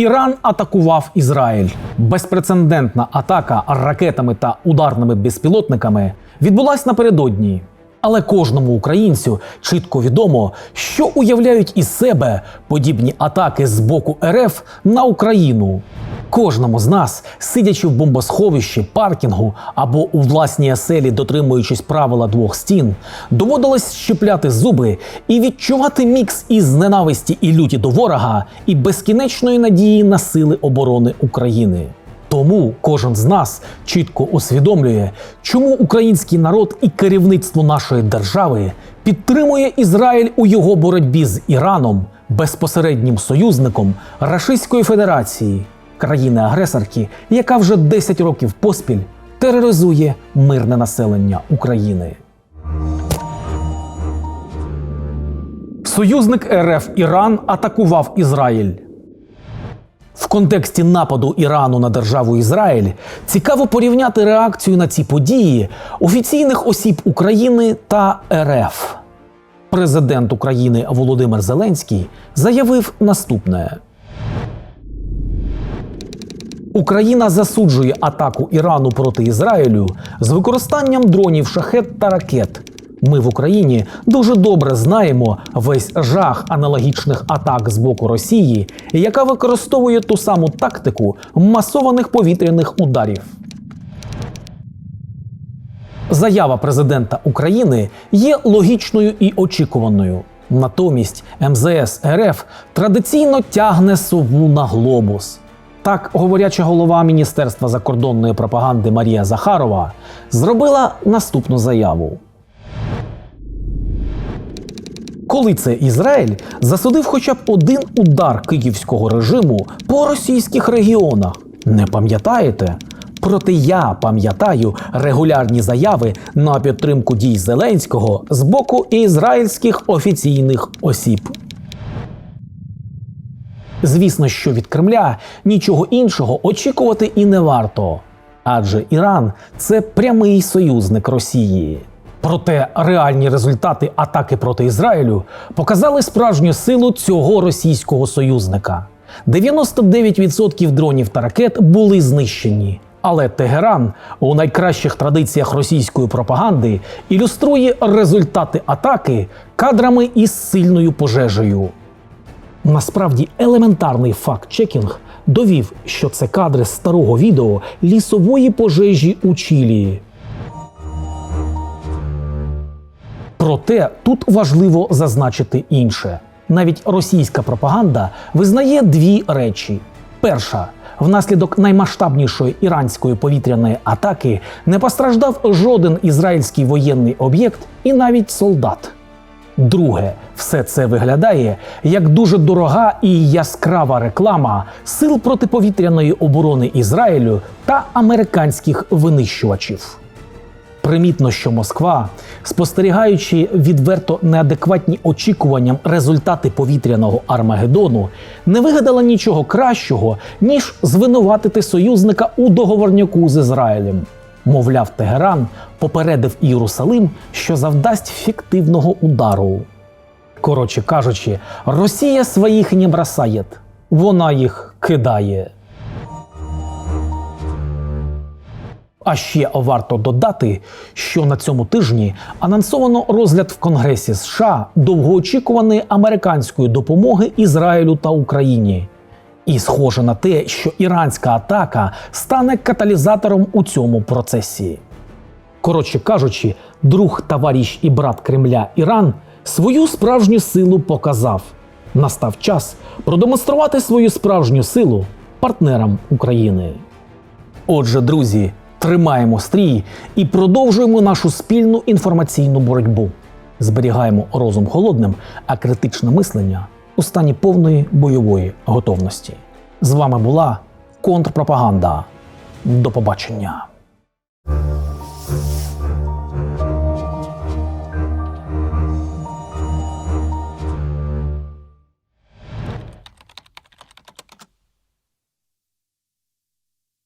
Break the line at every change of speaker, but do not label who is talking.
Іран атакував Ізраїль. Безпрецедентна атака ракетами та ударними безпілотниками відбулась напередодні. Але кожному українцю чітко відомо, що уявляють із себе подібні атаки з боку РФ на Україну. Кожному з нас, сидячи в бомбосховищі, паркінгу або у власній оселі, дотримуючись правила двох стін, доводилось щепляти зуби і відчувати мікс із ненависті і люті до ворога і безкінечної надії на сили оборони України. Тому кожен з нас чітко усвідомлює, чому український народ і керівництво нашої держави підтримує Ізраїль у його боротьбі з Іраном, безпосереднім союзником Рашистської Федерації, країни-агресорки, яка вже 10 років поспіль тероризує мирне населення України. Союзник РФ Іран атакував Ізраїль. В контексті нападу Ірану на державу Ізраїль цікаво порівняти реакцію на ці події офіційних осіб України та РФ. Президент України Володимир Зеленський заявив наступне: Україна засуджує атаку Ірану проти Ізраїлю з використанням дронів шахет та ракет. Ми в Україні дуже добре знаємо весь жах аналогічних атак з боку Росії, яка використовує ту саму тактику масованих повітряних ударів. Заява президента України є логічною і очікуваною. Натомість МЗС РФ традиційно тягне сову на глобус. Так, говоряча голова Міністерства закордонної пропаганди Марія Захарова зробила наступну заяву. Коли це Ізраїль засудив хоча б один удар київського режиму по російських регіонах. Не пам'ятаєте? Проте я пам'ятаю регулярні заяви на підтримку дій Зеленського з боку ізраїльських офіційних осіб. Звісно, що від Кремля нічого іншого очікувати і не варто, адже Іран це прямий союзник Росії. Проте реальні результати атаки проти Ізраїлю показали справжню силу цього російського союзника. 99% дронів та ракет були знищені. Але Тегеран у найкращих традиціях російської пропаганди ілюструє результати атаки кадрами із сильною пожежею. Насправді елементарний факт-чекінг довів, що це кадри старого відео лісової пожежі у Чилії. Проте тут важливо зазначити інше. Навіть російська пропаганда визнає дві речі: перша, внаслідок наймасштабнішої іранської повітряної атаки не постраждав жоден ізраїльський воєнний об'єкт і навіть солдат. Друге, все це виглядає як дуже дорога і яскрава реклама сил протиповітряної оборони Ізраїлю та американських винищувачів. Примітно, що Москва, спостерігаючи відверто неадекватні очікуванням результати повітряного Армагеддону, не вигадала нічого кращого, ніж звинуватити союзника у договорняку з Ізраїлем. Мовляв, Тегеран попередив Єрусалим, що завдасть фіктивного удару. Коротше кажучи, Росія своїх не бросає, вона їх кидає. А ще варто додати, що на цьому тижні анонсовано розгляд в Конгресі США довгоочікуваної американської допомоги Ізраїлю та Україні. І схоже на те, що іранська атака стане каталізатором у цьому процесі. Коротше кажучи, друг, товариш і брат Кремля Іран свою справжню силу показав. Настав час продемонструвати свою справжню силу партнерам України. Отже, друзі, тримаємо стрій і продовжуємо нашу спільну інформаційну боротьбу. Зберігаємо розум холодним, а критичне мислення у стані повної бойової готовності. З вами була контрпропаганда. До побачення.